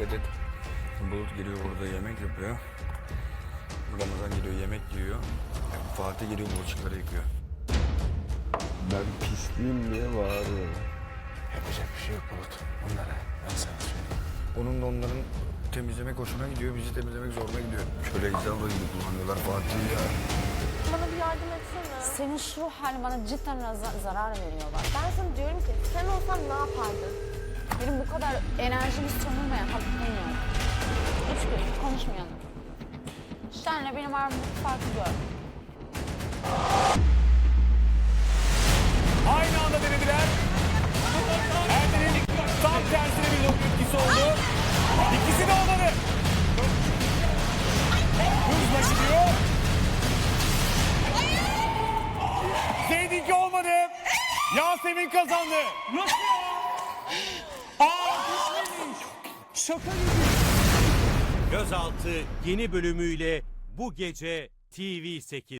dikkat et. Bulut geliyor burada yemek yapıyor. Ramazan geliyor yemek yiyor. Fatih geliyor bulaşıkları yıkıyor. Ben pisliyim diye bağırıyorum. Yapacak bir şey yok Bulut. Onlara ben sana söyleyeyim. Onun da onların temizlemek hoşuna gidiyor. Bizi temizlemek zoruna gidiyor. Şöyle eczanla gibi kullanıyorlar Fatih'i ya. Bana bir yardım etsene. Senin şu halin bana cidden za- zarar veriyor bak. Ben sana diyorum ki sen olsan ne yapardın? Benim bu kadar enerjimi sömürmeye hakkım yok. Üç gün konuşmayalım. Senle benim aramdaki farkı gör. Aynı anda denediler. Erden'in tam tersine bir loop etkisi oldu. İkisi de olmadı. Hızla gidiyor. Zeydinki olmadı. Yasemin kazandı. Nasıl ya? Şaka gibi. Gözaltı yeni bölümüyle bu gece TV8.